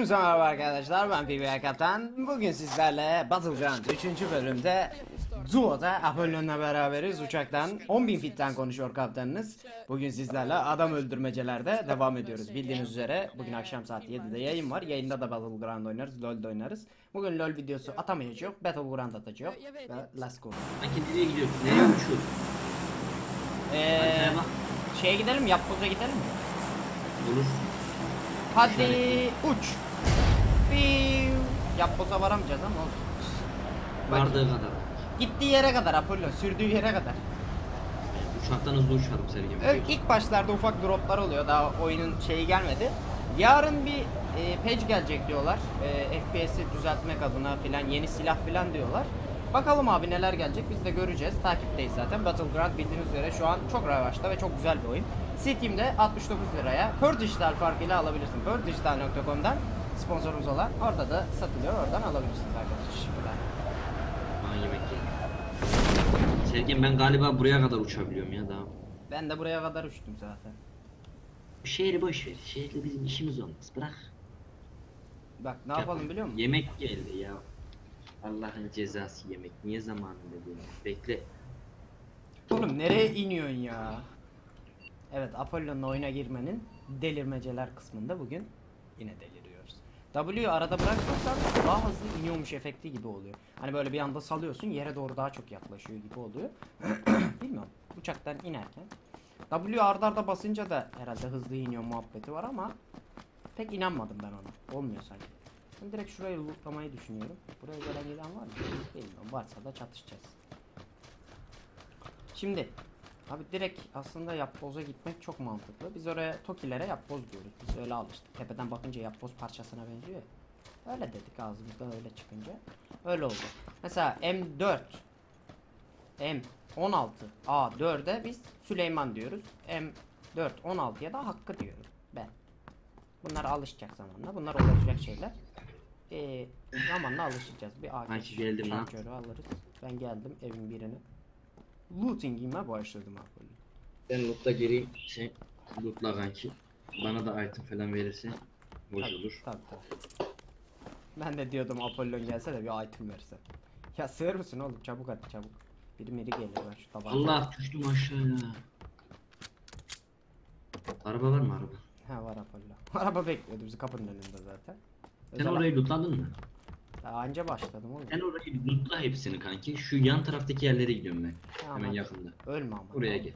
Hepinize merhaba arkadaşlar ben PBR Kaptan Bugün sizlerle Battleground 3. bölümde Duo'da Apollon'la beraberiz uçaktan 10.000 fitten konuşuyor kaptanınız Bugün sizlerle adam öldürmecelerde devam ediyoruz Bildiğiniz üzere bugün akşam saat 7'de yayın var Yayında da Battleground oynarız LoL'da oynarız Bugün LoL videosu atamayacağız Battleground atacağız Ve let's go Sanki nereye gidiyorsun? Nereye uçuyorsun? Eee. Şeye gidelim Yapboz'a gidelim mi? Olur. Hadi uç Fiu. Yapboz'a varamayacağız ama olsun Bak. Vardığı kadar. Gittiği yere kadar Apollo, sürdüğü yere kadar. Uçaktan hızlı uçarım Sergen. Evet, ilk başlarda ufak droplar oluyor. Daha oyunun şeyi gelmedi. Yarın bir e, patch gelecek diyorlar. E, FPS'i düzeltmek adına filan yeni silah filan diyorlar. Bakalım abi neler gelecek biz de göreceğiz. Takipteyiz zaten. Battleground bildiğiniz üzere şu an çok revaçta ve çok güzel bir oyun. Steam'de 69 liraya Pearl Digital farkıyla alabilirsin. pearldigital.com'dan sponsorumuz olan orada da satılıyor. Oradan alabilirsiniz arkadaşlar. Şimdiden. Bana yemek yedim. Sergen ben galiba buraya kadar uçabiliyorum ya daha. Ben de buraya kadar uçtum zaten. Şehri boş ver. Şehirle bizim işimiz olmaz. Bırak. Bak ne yapalım biliyor musun? Yemek geldi ya. Allah'ın cezası yemek. Niye zamanında değil? Bekle. Oğlum nereye iniyorsun ya? Evet Apollo'nun oyuna girmenin delirmeceler kısmında bugün yine deliriyoruz. W'yu arada bırakırsan daha hızlı iniyormuş efekti gibi oluyor. Hani böyle bir anda salıyorsun yere doğru daha çok yaklaşıyor gibi oluyor. Bilmiyorum uçaktan inerken. W arda arda basınca da herhalde hızlı iniyor muhabbeti var ama pek inanmadım ben ona. Olmuyor sanki. Ben direkt şurayı lootlamayı düşünüyorum. Buraya gelen giden var mı? Bilmiyorum. Varsa da çatışacağız. Şimdi abi direkt aslında yapboza gitmek çok mantıklı. Biz oraya Tokilere yapboz diyoruz. Biz öyle alıştık. Tepeden bakınca yapboz parçasına benziyor. Öyle dedik ağzımızda öyle çıkınca. Öyle oldu. Mesela M4 M16 A4'e biz Süleyman diyoruz. M4 16'ya da Hakkı diyoruz. Ben. Bunlar alışacak zamanla. Bunlar olacak şeyler. Ee, zamanla alışacağız. Bir AK Kanki geldim lan. alırız. Ben geldim evin birini. Looting'ime başladım Apollo. Ben lootla geri şey lootla kanki. Bana da item falan verirse hoş Tabii, olur. Tabii tabii. Ben de diyordum Apollon gelse de bir item verse. Ya sığır mısın oğlum çabuk hadi çabuk. Biri miri geliyor ben şu tabanca. Allah düştüm aşağıya. Araba var mı araba? Ha var Apollo. Araba bekliyordu bizi kapının önünde zaten. Sen Özel- orayı lootladın mı? Daha anca başladım oğlum. Sen orayı bir lootla hepsini kanki. Şu yan taraftaki yerlere gidiyorum ben. Tamam, Hemen hadi. yakında. Ölme ama. Tamam. gel.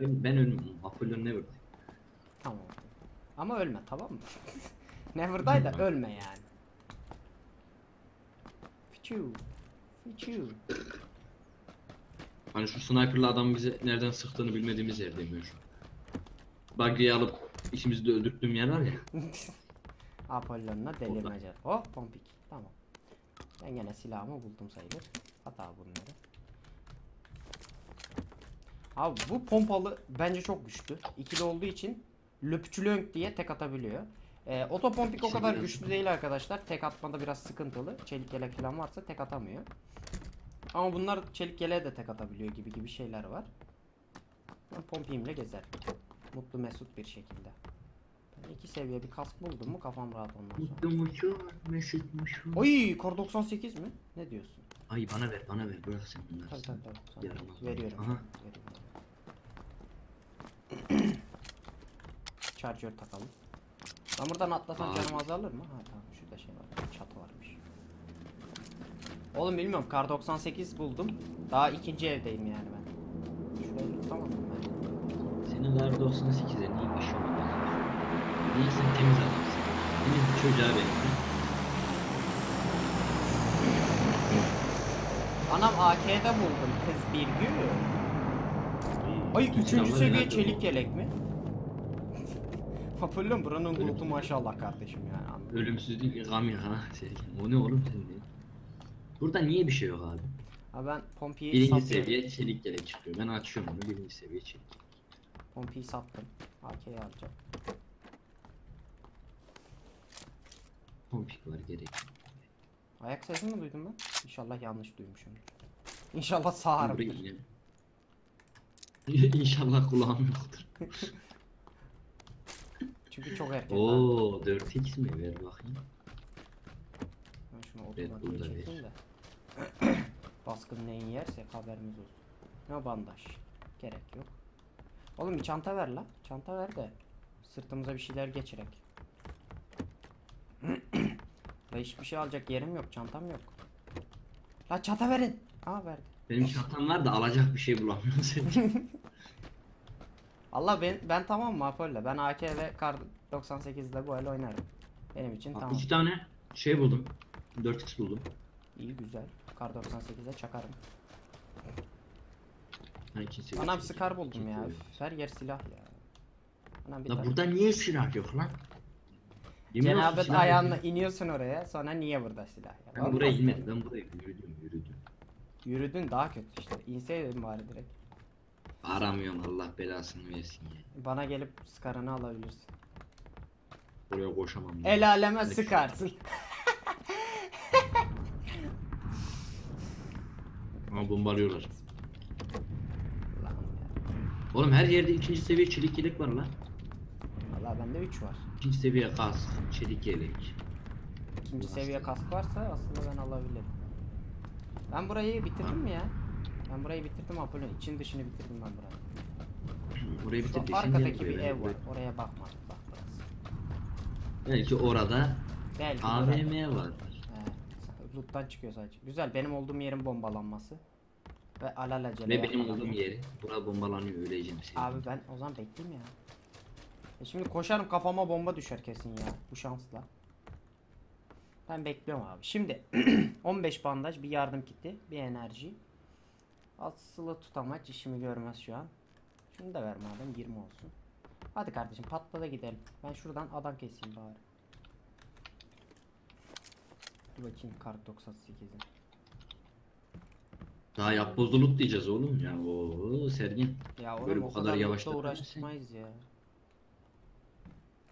Ben, ben ölmem. Apollon ne vurdu? Tamam. Ama ölme tamam mı? Never die da ölme yani. Fiçu. Fiçu. Hani şu sniperlı adam bize nereden sıktığını bilmediğimiz yerdeyim ben şu an. Buggy'yi alıp işimizi de öldürttüğüm yer var ya. Apollon'la delirmece. Oh pompik. Ben gene silahımı buldum sayılır. At abi bunları. Abi bu pompalı bence çok güçlü. İkili olduğu için löpçülönk diye tek atabiliyor. Ee, otopompik o kadar güçlü değil arkadaşlar. Tek atmada biraz sıkıntılı. Çelik yelek falan varsa tek atamıyor. Ama bunlar çelik yeleğe de tek atabiliyor gibi gibi şeyler var. Ben pompiğimle gezer. Mutlu mesut bir şekilde. İki seviye bir kask buldum mu kafam rahat ondan sonra. Mutlu muçu, mesutmuş. Oy kor 98 mi? Ne diyorsun? Ay bana ver bana ver bırak sen bunları. Tabii tabii tabii. Yaramaz. veriyorum. Aha. veriyorum. Charger takalım. Ben buradan atlasam Abi. canım azalır mı? Ha tamam şurada şey var. Çatı varmış. Oğlum bilmiyorum kar 98 buldum. Daha ikinci evdeyim yani ben. Şurayı tutamadım ben. Senin var 98'e niye bir şey olmaz? Niye sen temiz adamsın? Temiz bir çocuğa benziyorsun. Anam AK'de buldum kız bir gün. Ay üçüncü seviye çelik yelek mi? Apollo buranın loot'u maşallah kardeşim yani. Ölümsüzlük gam ya ha Serkan. O ne oğlum sen de? Burada niye bir şey yok abi? Ha ben Pompi'yi Birinci sattım. seviye çelik gerek çıkıyor. Ben açıyorum onu birinci seviye çelik. Pompi'yi sattım. AK'yi alacağım. Pompik var gerek. Ayak sesini mi duydum ben? İnşallah yanlış duymuşumdur. İnşallah inelim. İnşallah kulağım yoktur. Çünkü çok erken. Oo 4x mi ver bakayım. Ben şunu burada çekeyim de. Baskın neyin yersek haberimiz olsun. Ne bandaj? Gerek yok. Oğlum bir çanta ver la. Çanta ver de. Sırtımıza bir şeyler geçirek. La hiçbir şey alacak yerim yok. Çantam yok. La çanta verin. Aa verdi. Benim çantam var da alacak bir şey bulamıyorum senin. Allah ben ben tamam mı Apollo? Ben AK ve Kar 98'de bu el oynarım. Benim için tamam. İki tane şey buldum. 4x buldum. İyi güzel. Kar 98'de çakarım. Anam. Scar buldum ya. Her yer silah ya. Anam bir La tane. burada niye silah yok lan? Yemin olsun Cenabet silah ayağınla iniyorsun oraya sonra niye burada silah ya? Ben buraya inmedim. Ben buraya yürüdüm yürüdüm. Yürüdün daha kötü işte. İnseydin bari direkt. Aramıyorum Allah belasını versin ya. Bana gelip skarını alabilirsin. Oraya koşamam. ben. El aleme Peki. sıkarsın. Ama bombalıyorlar. Ya. Oğlum her yerde ikinci seviye çelik yelek var lan. Valla bende 3 var. İkinci seviye kask, çelik yelek. İkinci seviye kask varsa aslında ben alabilirim. Ben burayı bitirdim mi ya? Ben burayı bitirdim Apollo. İçin dışını bitirdim ben burayı. Orayı Şu bitirdiysen arkadaki bir ev var. Oraya bakmadım bak burası. Belki orada Belki. AVM var. He, loot'tan çıkıyor sadece. Güzel benim olduğum yerin bombalanması. Ve alelacele Ve benim olduğum yeri. Bura bombalanıyor öleceğim seni. Abi ben o zaman bekleyeyim ya. E şimdi koşarım kafama bomba düşer kesin ya bu şansla. Ben bekliyorum abi. Şimdi 15 bandaj, bir yardım kiti, bir enerji. Asılı tutamaç işimi görmez şu an. Şunu da ver madem 20 olsun. Hadi kardeşim patla da gidelim. Ben şuradan adam keseyim bari. Dur bakayım kart 98'in. Daha yapbozu loot diyeceğiz oğlum ya. Oo Sergin. Ya oğlum Böyle o kadar kadar yavaşlatma lootla mısın? uğraşmayız ya.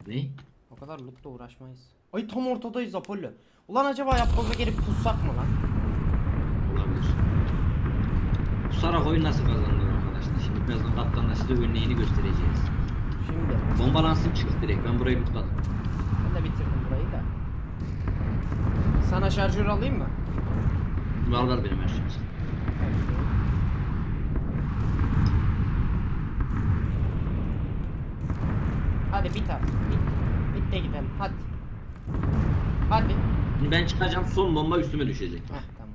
Ne? O kadar lootla uğraşmayız. Ay tam ortadayız Apollo. Ulan acaba yapboza gelip pussak mı lan? Olabilir. Pusarak oyun nasıl kazanılır arkadaşlar? Şimdi birazdan kaptanla size örneğini göstereceğiz. Şimdi Bombalansın çık direkt. Ben burayı lootladım. ben de bitirdim burayı da. Sana şarjör alayım mı? Var var benim her şeyim. Hadi bit abi. Bit. Bit de gidelim. Hadi. Hadi. Ben çıkacağım son bomba üstüme düşecek. Heh tamam.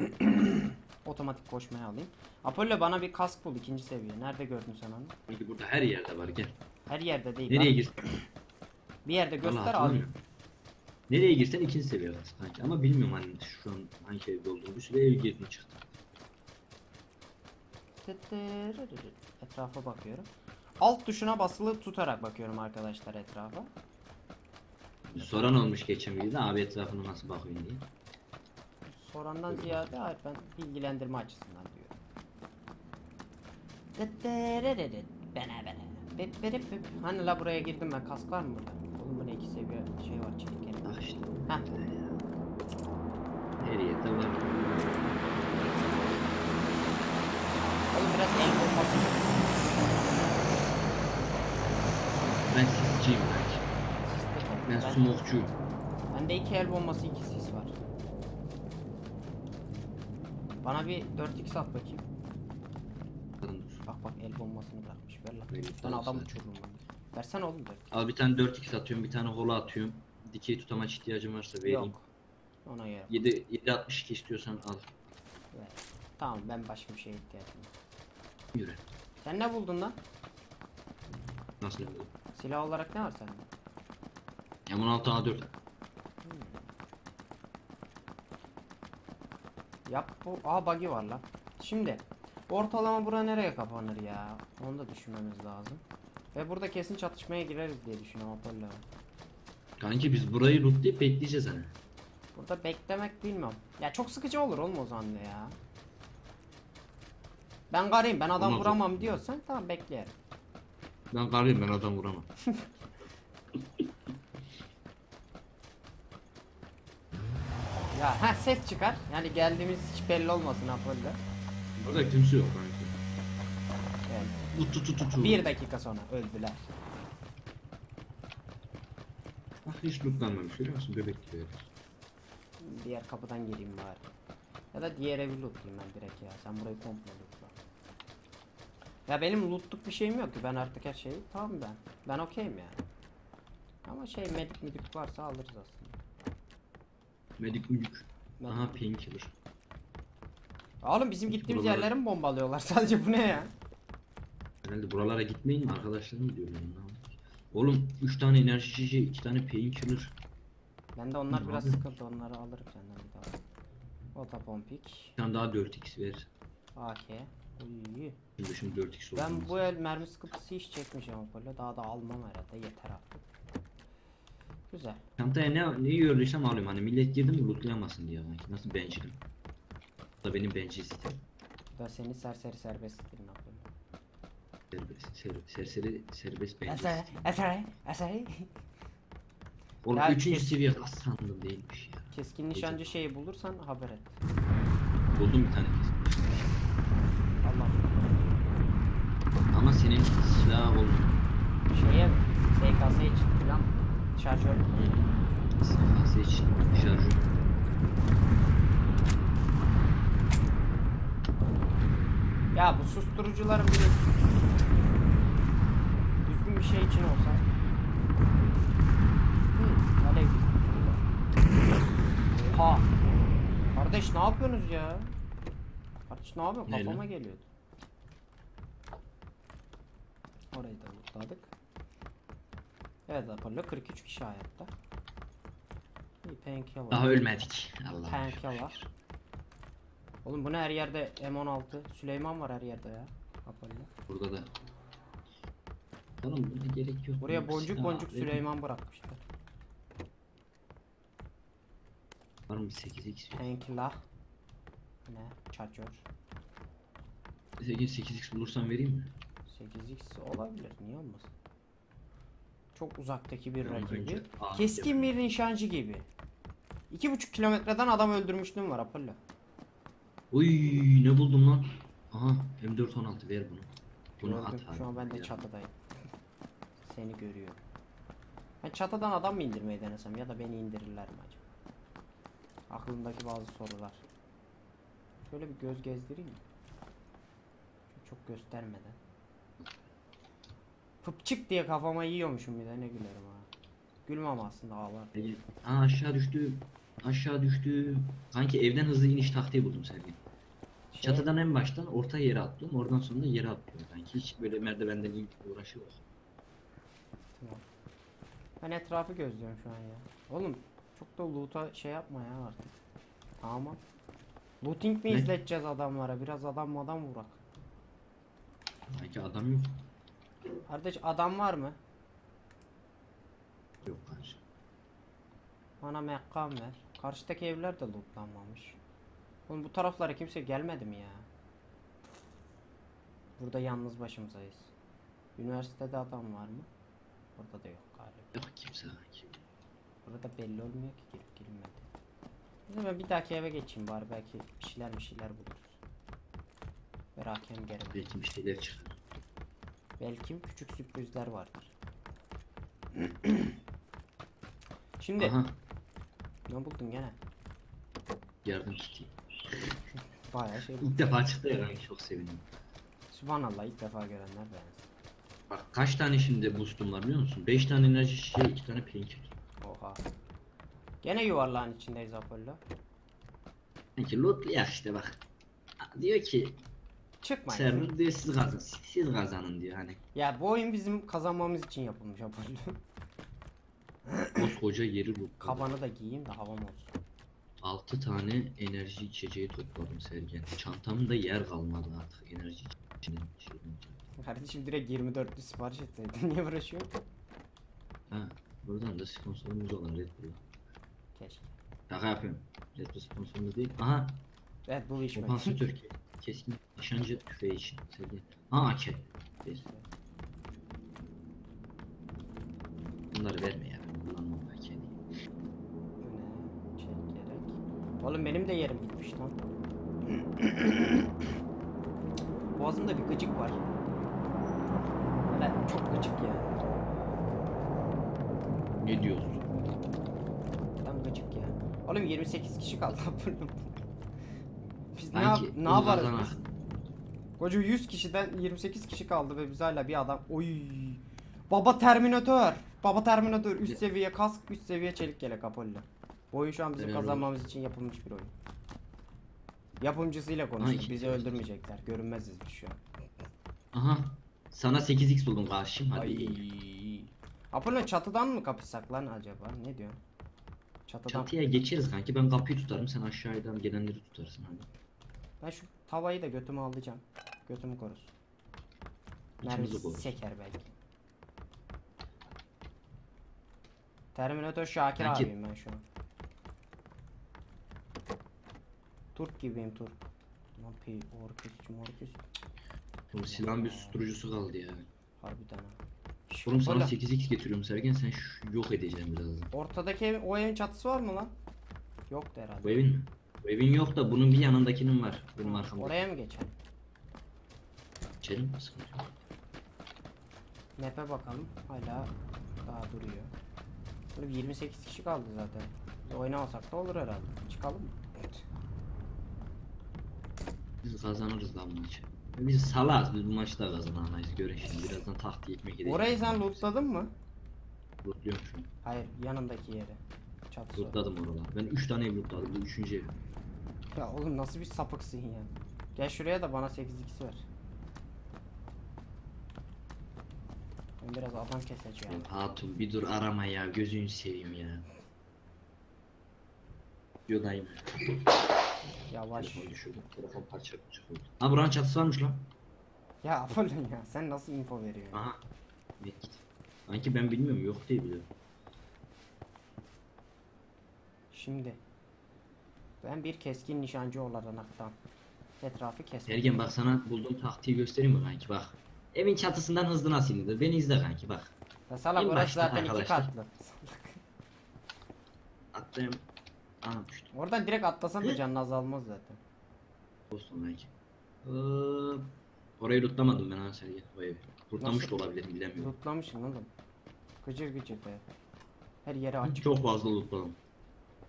Bit. Otomatik koşmaya alayım. Apollo bana bir kask bul ikinci seviye. Nerede gördün sen onu? Çünkü burada her yerde var gel. Her yerde değil. Nereye girsen? Bir yerde göster alayım. Nereye girsen ikinci seviye var sanki. Ama bilmiyorum hani şu an hangi evde olduğunu. Bir süre ev girdim çıktım. Etrafa bakıyorum. Alt tuşuna basılı tutarak bakıyorum arkadaşlar etrafa. Soran olmuş geçen videoda abi etrafına nasıl bakıyorsun diye. Sorandan ziyade hayır ben bilgilendirme açısından diyorum. Bene bene. Bip bip bip. Hani la buraya girdim ben kask var mı burada? Oğlum bu ne iki seviye şey var çelik. Bak işte. Heh. Her yerde var. Oğlum biraz el bombası. Ben sisçiyim belki. Ben Ben, smokçuyum. bende iki el bombası iki sis var. Bana bir 4x at bakayım. Bak bak el bombasını bırakmış. Ver lan. Ben adam uçururum lan. Versene oğlum 4 Al bir tane 4x atıyorum, bir tane hola atıyorum. Dikey tutamaç ihtiyacım varsa vereyim. Yok. Ona göre. 7 762 istiyorsan al. Ver. Tamam ben başka bir şeye ihtiyacım yok. Yürü. Sen ne buldun lan? Nasıl yapalım? Silah olarak ne var sende? M16 A4. Yap bu. Aa buggy var lan. Şimdi ortalama bura nereye kapanır ya? Onu da düşünmemiz lazım. Ve burada kesin çatışmaya gireriz diye düşünüyorum Apollo. Kanki biz burayı lootlayıp bekleyeceğiz hani. Burada beklemek bilmiyorum. Ya çok sıkıcı olur oğlum o zaman ya. Ben garayım ben adam Olmaz o. vuramam diyorsan tamam bekleyelim. Ben karıyım ben adam vuramam. Ya ha ses çıkar. Yani geldiğimiz hiç belli olmasın Apollo. Burada kimse yok kanki. Evet. Bu tu tu tu tu. Bir dakika sonra öldüler. Bak hiç lootlanmamış görüyor musun bebek gibi. Diğer kapıdan gireyim bari. Ya da diğer evi lootlayayım ben direkt ya. Sen burayı komple lootla. Ya benim lootluk bir şeyim yok ki. Ben artık her şeyi tamam ben. Ben okeyim yani. Ama şey medik müdik varsa alırız aslında. Medik müdük. Medik Aha painkiller. Oğlum bizim gittiğimiz Buralara- yerleri mi bombalıyorlar? Sadece bu ne ya? Herhalde buralara gitmeyin mi arkadaşlarım diyorum ben. Oğlum 3 tane enerji içeceği, 2 tane painkiller. Ben de onlar Ne biraz yapıyorsun? sıkıntı. Onları alırım senden bir daha. Otopompik. Bir tane daha 4x ver. AK. Uy. Şimdi şimdi 4x oldu. Ben bu el mermi sıkıntısı hiç çekmeyeceğim böyle. Daha da almam herhalde. Yeter artık. Güzel. Çantaya ne, ne gördüysem alıyorum hani millet girdi mi lootlayamasın diye belki. Nasıl bencilim. Bu da benim bencil sistem. Bu da seni serseri serbest stilin yapıyorum. Serbest, ser, serseri, serbest bencil Eseri, eseri, eseri. Oğlum Ya 3. kes- seviye kas sandım değilmiş ya. Keskin nişancı şeyi bulursan haber et. Buldum bir tane kesin. Allah. Ama senin silah olmuyor. Şeye mi? SKS için falan. Şarjör. Silahsı için şarjı. Ya bu susturucuların biri düzgün bir şey için olsa. Hı, alev susturucu. Ha. Kardeş ne yapıyorsunuz ya? Kardeş ne? Neyle? Kafama geliyordu. Orayı da lootladık. Evet Apollo 43 kişi hayatta. İyi painkiller. Daha ölmedik. Allah. Painkiller. Oğlum bu ne her yerde M16 Süleyman var her yerde ya. Apollo. Burada da. Oğlum buna gerek yok. Buraya boncuk boncuk verin. Süleyman bırakmışlar. Var mı 8x? Painkiller. Ne? Charger. 8 8x bulursam vereyim mi? 8x olabilir. Niye olmasın? Çok uzaktaki bir rakibi. Aa, Keskin bir nişancı gibi. 2,5 kilometreden adam öldürmüşlüğüm var Apollo. Oy ne buldum lan? Aha M416 ver bunu. Bunu Gördüm. at abi. Şu an ben de çatıdayım. Seni görüyorum. Ben çatıdan adam mı indirmeyi denesem ya da beni indirirler mi acaba? Aklımdaki bazı sorular. Şöyle bir göz gezdireyim mi? Çok göstermeden. Pıpçık diye kafama yiyormuşum bir de ne gülerim ha. Gülmem aslında ağlar. Ege- Aa aşağı düştü. Aşağı düştü. Kanki evden hızlı iniş taktiği buldum Sergen. Şey, Çatıdan en baştan orta yere attım. Oradan sonra da yere attım. Kanki hiç böyle merdivenden inip uğraşı yok. tamam. Ben etrafı gözlüyorum şu an ya. Oğlum çok da loot'a şey yapma ya artık. Tamam. Looting mi Ne? izleteceğiz adamlara? Biraz adam adam vurak. Kanki adam yok. Kardeş adam var mı? Yok kanki. Bana mekkam ver. Karşıdaki evler de lootlanmamış. Oğlum bu taraflara kimse gelmedi mi ya? Burada yalnız başımızdayız. Üniversitede adam var mı? Burada da yok galiba. Yok kimse kanki. Burada belli olmuyor ki girip girilmedi. Neyse ben bir dahaki eve geçeyim bari belki bir şeyler bir şeyler buluruz. Ver hakem geri. Belki bir şeyler çıkar. Belki küçük sürprizler vardır. Şimdi Aha ne buldun gene? yardım kiti. Bayağı şey buldum. İlk defa çıktı ya kanki çok sevindim. Subhanallah ilk defa görenler beğensin. Bak kaç tane şimdi boostum var biliyor musun? 5 tane enerji şişe 2 tane painkiller. Oha. Gene yuvarlağın içindeyiz Apollo. Kanki lootlayak işte bak. Diyor ki Çıkmayın. server diyor siz kazanın. Siz kazanın diyor hani. Ya bu oyun bizim kazanmamız için yapılmış Apollo. Koskoca yeri lootladım. Kabanı da giyeyim de havam olsun. 6 tane enerji içeceği topladım Sergen. Çantamda yer kalmadı artık enerji içeceği. Kardeşim direkt 24'lü sipariş etseydin niye uğraşıyorsun? Ha, buradan da sponsorumuz olan Red Bull. Keşke. Şaka yapıyorum. Red Bull sponsorumuz değil. Aha, Evet bu iş mi? kompansatör ki. Keskin nişancı tüfeği için. Sergen. Ha, AK. Ver. Bunları verme ya. Kullanmam AK'yi. Bu ne? Çek gerek. Oğlum benim de yerim bitmiş lan. Boğazımda bir gıcık var. Adam çok gıcık ya. Ne diyorsun? Adam gıcık ya. Oğlum 28 kişi kaldı. Biz ne, yap Sanki ne yaparız kazana- biz? Koca 100 kişiden 28 kişi kaldı ve biz hala bir adam. Oy. Baba Terminator. Baba Terminator üst seviye kask, üst seviye çelik yelek Apollo. Bu oyun şu an bizim Helal olsun. kazanmamız için yapılmış bir oyun. Yapımcısıyla Ay, konuştuk. Bizi öldürmeyecekler. Görünmeziz biz şu an. Aha. Sana 8x buldum karşım hadi. Ay. Apollo çatıdan mı kapışsak lan acaba? Ne diyorsun? Çatıdan. Çatıya geçeriz kanki ben kapıyı tutarım sen aşağıdan gelenleri tutarsın hadi. Ben şu tavayı da götüme alacağım. Götümü korusun. İçimizi Mermi korur. seker belki. Terminator Şakir Belki- abiyim ben şu an. Turk gibiyim Turk. Lan pi orküsçü morküs. Bu silahın bir susturucusu kaldı ya. Harbiden ha. Oğlum sana Ola, 8x getiriyorum Sergen sen şu yok edeceğim birazdan. Ortadaki ev, o evin çatısı var mı lan? Yoktu herhalde. Bu evin mi? Evin yok da bunun bir yanındakinin var. Benim arkamda. Oraya mı geçelim? İçelim mi? Sıkıntı yok. Map'e bakalım. Hala daha duruyor. Bir 28 kişi kaldı zaten. Biz oynamasak da olur herhalde. Çıkalım mı? Biz kazanırız lan bu maçı. Biz salaz biz bu maçı da kazanamayız göre şimdi birazdan tahta ekmek edeceğiz. Orayı sen lootladın mı? Lootluyorum şu an. Hayır yanındaki yeri. Çatısı. Lootladım oralar. Ben 3 tane ev lootladım bu 3. ev. Ya oğlum nasıl bir sapıksın ya. Gel şuraya da bana 8x ver. Ben biraz adam keseceğim. Ya Hatun bir dur arama ya gözünü seveyim ya. Yodayım. Yavaş. Telefon düşürdüm. Telefon parça çıkıyor. Ha buranın çatısı varmış lan. Ya Apollon ya sen nasıl info veriyorsun? Aha. Evet git. Sanki ben bilmiyorum yok diye biliyorum. Şimdi. Ben bir keskin nişancı olaraktan etrafı kesmek. Ergen bak sana bulduğum taktiği göstereyim mi kanki bak. Evin çatısından hızlı nasıl inilir? Beni izle kanki bak. Ya salak orası zaten iki arkadaşlar. katlı. Salak. Atlayayım. Aa düştüm. Oradan direkt atlasan da canın azalmaz zaten. Olsun belki. Ee, orayı lootlamadım ben ha Sergen. O evi. Lootlamış da olabilirim bilemiyorum. Lootlamışsın oğlum. Gıcır gıcır be. Her yere açık. Çok fazla lootladım.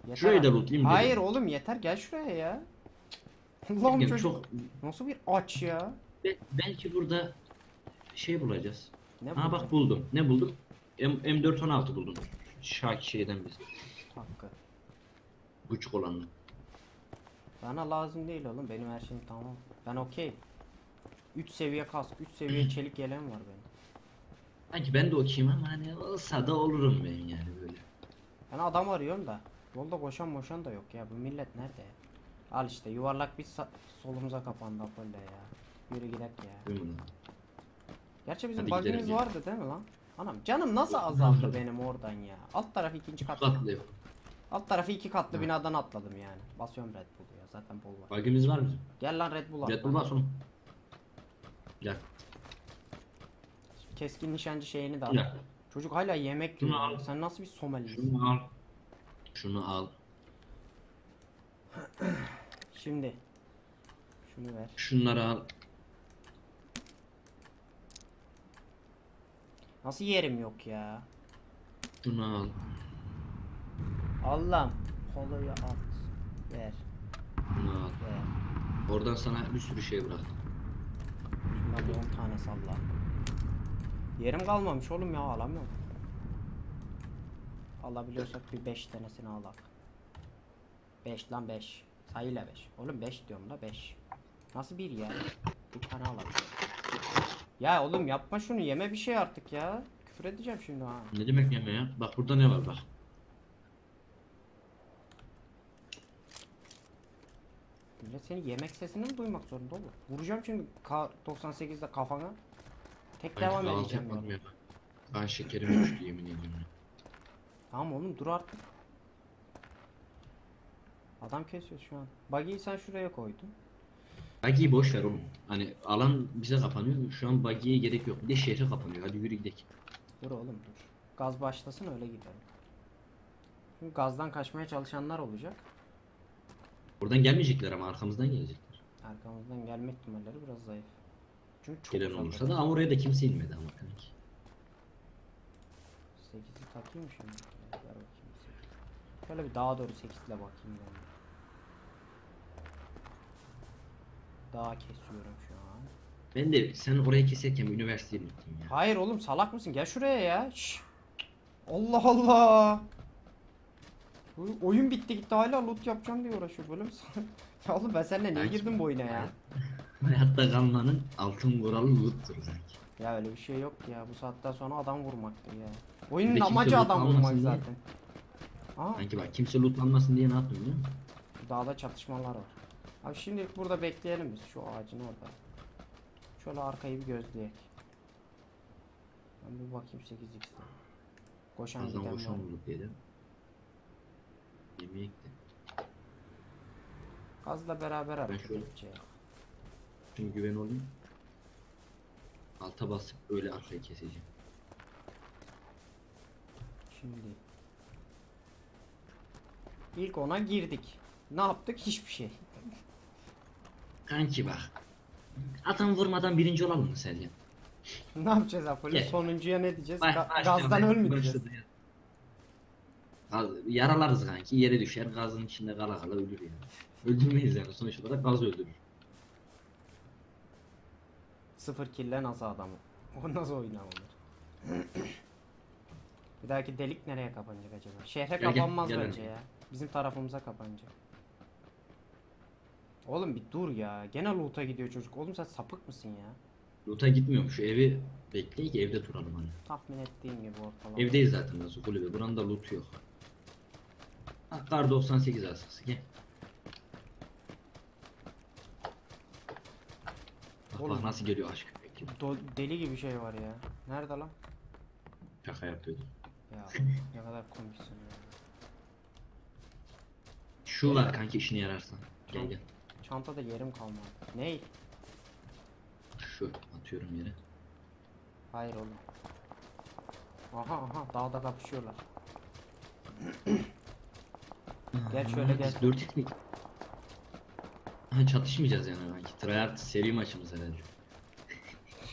Yeter Şurayı da artık. lootlayayım Hayır dedim. oğlum yeter gel şuraya ya. Sergen, çocuk çok nasıl bir aç ya? Be- belki burada şey bulacağız. Ne Ha bak buldum. Ne buldum? M M416 buldum. Şaki şeyden biz. Hakkı. Küçük olanı. Bana lazım değil oğlum benim her şeyim tamam. Ben okey. 3 seviye kask, 3 seviye çelik yeleğim var benim. Sanki ben de okuyayım ama hani olsa da olurum ben yani böyle. Ben adam arıyorum da. Yolda koşan moşan da yok ya. Bu millet nerede ya? Al işte yuvarlak bir solumuza kapandı Apollo ya. Yürü gidelim ya. Gerçi bizim Hadi bug'imiz gidelim vardı değil mi lan? Anam canım nasıl azaldı benim oradan ya? Alt tarafı ikinci kat. Katlı ev. Alt tarafı iki katlı binadan atladım yani. Basıyorum Red Bull'u ya zaten bol var. Bagimiz var bizim. Gel lan Red Bull Red. Bull var son. Gel. Keskin nişancı şeyini de al. Gel. Çocuk hala yemek yiyor. Sen nasıl bir Somalisin? Şunu al. Şunu al. Şimdi. Şunu ver. Şunları al. Nasıl yerim yok ya? Şunu al. Allah'ım. Kolayı at. Ver. Şunu al. Ver. Oradan sana bir sürü şey bıraktım. Şundan bir 10 tane salla. Yerim kalmamış oğlum ya alamıyorum. Alabiliyorsak bir 5 tanesini alak. 5 lan 5. Sayıyla 5. Oğlum 5 diyorum da 5. Nasıl bir ya? Bir tane alabiliyorum. Ya oğlum yapma şunu yeme bir şey artık ya. Küfür edeceğim şimdi ha. Ne demek yeme ya? Bak burada ne var bak. Millet seni yemek sesini mi duymak zorunda olur? Vuracağım şimdi K98'de kafana. Tek Sanki devam edeceğim. Kan şekerim düştü yemin ediyorum. Tamam oğlum dur artık. Adam kesiyor şu an. Buggy'yi sen şuraya koydun. Buggy'yi boş ver oğlum. Hani alan bize kapanıyor. Şu an buggy'ye gerek yok. Bir de şehre kapanıyor. Hadi yürü gidelim. Dur oğlum dur. Gaz başlasın öyle gidelim. Çünkü gazdan kaçmaya çalışanlar olacak. Buradan gelmeyecekler ama arkamızdan gelecekler. Arkamızdan gelme ihtimalleri biraz zayıf. Çünkü çok Gelen olursa da ama oraya da kimse inmedi ama kanki. 8'i takayım şimdi. Ver bakayım 8. Şöyle bir daha doğru 8 ile bakayım ben. Daha kesiyorum şu an. Ben de sen oraya keserken üniversiteye gittim ya. Hayır oğlum salak mısın? Gel şuraya ya. Şşş. Allah Allah. Bu oyun bitti gitti hala loot yapacağım diye uğraşıyor böyle mi? ya oğlum ben seninle niye Belki girdim bu oyuna ya? Hayatta kalmanın altın kuralı loot'tur sanki. Ya öyle bir şey yok ya. Bu saatten sonra adam vurmaktır ya. Oyunun kimse amacı adam vurmak diye. zaten. Aa, Sanki bak kimse lootlanmasın diye ne yaptım biliyor musun? dağda çatışmalar var. Abi şimdi burada bekleyelim biz şu ağacın orada. Şöyle arkayı bir gözleyek. Ben bir bakayım 8x'te. Koşan Azdan giden var. koşan mı? bulduk diye de. Yemeğe gitti. Gazla beraber hareket şöyle- edeceğiz. Şimdi güven olayım. Alta basıp öyle arkayı keseceğim. Şimdi. İlk ona girdik. Ne yaptık? Hiçbir şey. Kanki bak. Adam vurmadan birinci olalım mı Selcan? ne yapacağız Apollo? Gel. Sonuncuya ne diyeceğiz? Baş- Ga- başla, gazdan ölmeyeceğiz. yaralarız kanki yere düşer gazın içinde kala kala ölür yani. Öldürmeyiz yani sonuç olarak gaz öldürür. Sıfır kille nasıl adam? O nasıl oynanır? Bir dahaki delik nereye kapanacak acaba? Şehre Gel, gel, kapanmaz gel bence önce. ya. Bizim tarafımıza kapanacak. Oğlum bir dur ya. Gene loot'a gidiyor çocuk. Oğlum sen sapık mısın ya? Loot'a gitmiyorum şu evi bekleyin ki evde duralım hani. Tahmin ettiğim gibi ortalama. Evdeyiz zaten nasıl kulübe buranın da loot yok. Ha, Kar 98 asısı gel. Bak, Oğlum. bak nasıl geliyor aşk. Do- deli gibi şey var ya. Nerede lan? Şaka yapıyordum. Ya ne kadar komiksin ya. Şu var kanki işine yararsan. Gel gel. Çantada yerim kalmadı. Ney? Şu atıyorum yere. Hayır oğlum. Aha aha dağda kapışıyorlar. Gel şöyle gel. Biz 4 etmek. Ha çatışmayacağız yani belki. Tryhard seri maçımız herhalde.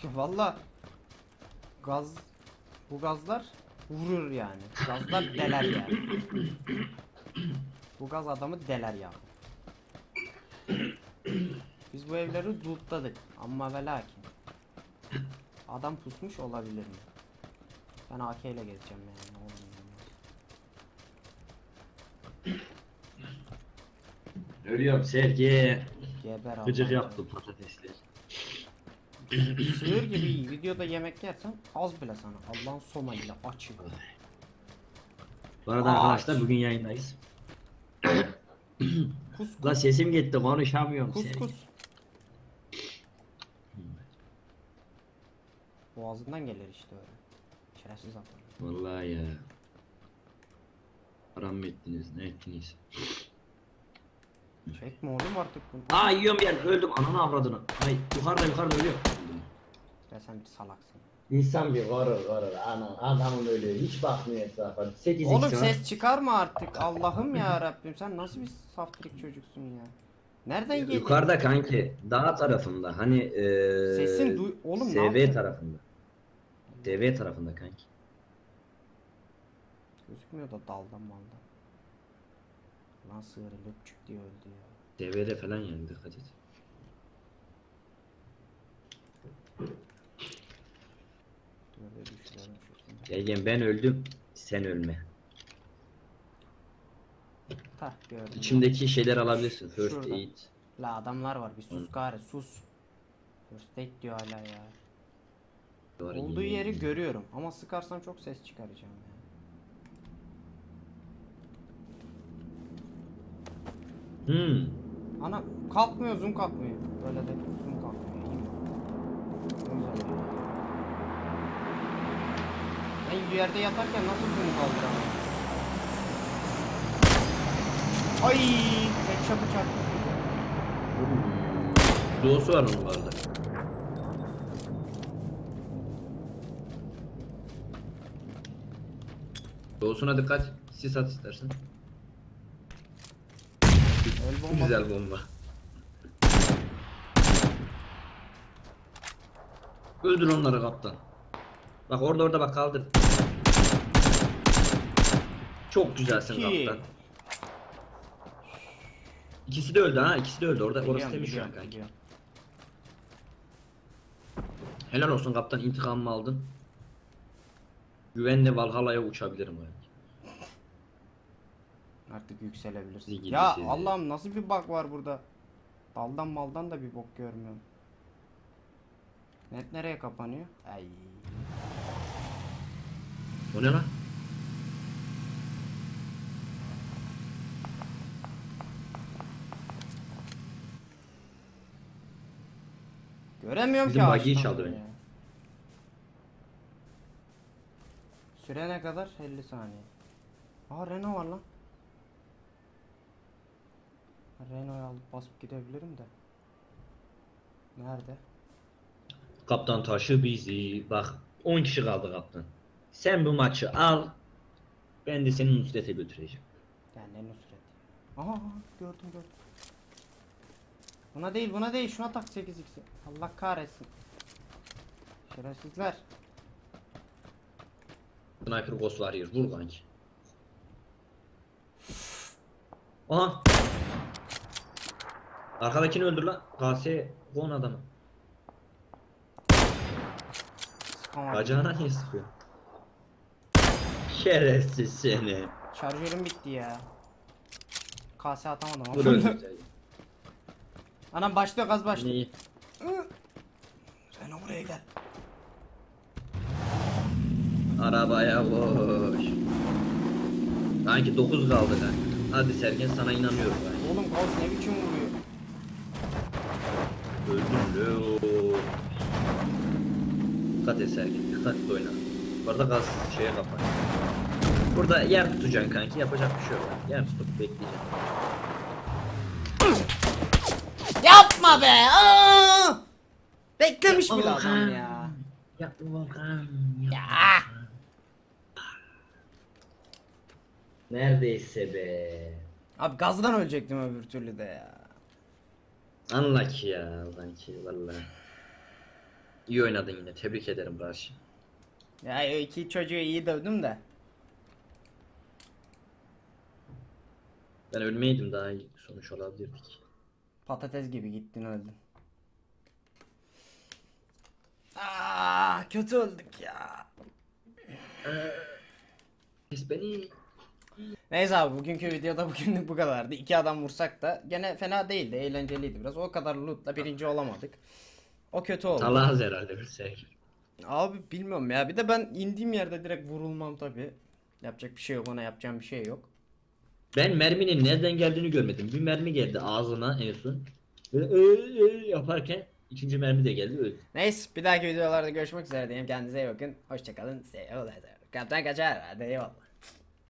Valla gaz bu gazlar vurur yani. Gazlar deler yani. Bu gaz adamı deler ya. Biz bu evleri lootladık ama ve lakin adam pusmuş olabilir mi? Ben AK ile gezeceğim yani. ne olur. Ölüyorum Sergi. Geber Gıcık yaptı patatesler. Sığır gibi videoda yemek yersen az bile sana. Allah'ın Somali'yle açı. Bu arada Aç. arkadaşlar bugün yayındayız. Kus La sesim gitti konuşamıyorum. kus Sergi. kus. Boğazından gelir işte öyle. Şerefsiz adam. Vallahi ya. Haram mı ettiniz ne ettiniz? Çekme oğlum artık bunu. Aa yiyorum bir yer öldüm ananı avradını. Ay yukarıda yukarıda ölüyorum. Ya sen bir salaksın. İnsan bir varır varır ana adamın öyle hiç bakmıyor etrafa. 8 Oğlum ses çıkarma artık. Allah'ım ya Rabbim sen nasıl bir saftirik çocuksun ya. Nereden yedin? Yukarıda kanki dağ tarafında hani eee Sesin duy- oğlum ne SV tarafında. DV tarafında kanki. Gözükmüyor da daldan maldan. Lan sığırı löpçük diye öldü ya. DV'de falan yani dikkat et. Gelgen ben öldüm sen ölme. Gördüm. İçimdeki şeyler alabilirsin. First Şurada. aid. La adamlar var bir sus gari sus. First aid diyor hala ya. Doğru Olduğu giyin. yeri görüyorum ama sıkarsam çok ses çıkaracağım ya. Hmm. Ana kalkmıyor zoom kalkmıyor. Böyle de zoom kalkmıyor. iyi mi? O bir yerde yatarken nasıl zoom kaldıramam? Ay, headshot'ı çarptı. Doğusu var onun bu arada. Doğusuna dikkat. Sis at istersen. El bombası. Güzel bomba. Öldür onları kaptan. Bak orada orada bak kaldır. Çok güzelsin İki. kaptan. İkisi de öldü ha. ikisi de öldü. Orada orası Biliyorum, temiz şu an biliyorum, kanki. biliyorum. Helal olsun kaptan intikamımı aldın. Güvenle Valhalla'ya uçabilirim belki. Artık yükselebilirsin. Sizi Ya. Allah'ım nasıl bir bug var burada? Daldan maldan da bir bok görmüyorum. Net nereye kapanıyor? Ay. O ne lan? Göremiyorum Bizim ki ağaçtan çaldı ya. beni. Süre ne kadar? 50 saniye. Aa Renault var lan. Renault'u alıp basıp gidebilirim de. Nerede? Kaptan taşı bizi. Bak 10 kişi kaldı kaptan. Sen bu maçı al. Ben de seni Nusret'e götüreceğim. Yani ne Nusret? Aha, gördüm gördüm. Buna değil buna değil şuna tak 8x'i. Allah kahretsin. Şerefsizler. Sniper Ghost Warrior vur kanki. Aha. Arkadakini öldür lan. KS Gon adamı. Sıkamadım. Bacağına niye sıkıyor? Şerefsiz seni. Şarjörüm bitti ya. Kase atamadım ama. Anam başlıyor gaz başlıyor. Neyi? Sen buraya gel. Arabaya koş. Sanki 9 kaldı lan. Hadi Sergen sana inanıyorum ben. Oğlum gaz ne biçim vuruyor? Öldüm lo. Dikkat et Sergen. Dikkat et oyna. Bu arada gaz şeye kapan. Burada yer tutacaksın kanki. Yapacak bir şey yok. Yer tutup bekleyeceksin. Yapma be! Aa! Beklemiş bile adam ya. Yapma Volkan. Ya. Neredeyse be. Abi gazdan ölecektim öbür türlü de ya. Anla ki ya kanki valla. İyi oynadın yine. Tebrik ederim Raşi. Ya iki çocuğu iyi dövdüm de. Ben ölmeydim daha iyi sonuç olabilirdik. Patates gibi gittin öldün. Aa, kötü öldük ya. Kes beni. Neyse abi bugünkü videoda bugünlük bu kadardı. İki adam vursak da gene fena değildi. Eğlenceliydi biraz. O kadar lootla birinci olamadık. O kötü oldu. Salahız herhalde bir şey. Abi bilmiyorum ya. Bir de ben indiğim yerde direkt vurulmam tabi. Yapacak bir şey yok ona yapacağım bir şey yok. Ben merminin nereden geldiğini görmedim. Bir mermi geldi ağzına en son. Böyle yaparken ikinci mermi de geldi öldü. Neyse bir dahaki videolarda görüşmek üzere diyeyim. Kendinize iyi bakın. Hoşçakalın. Later. Kaptan kaçar. Hadi eyvallah.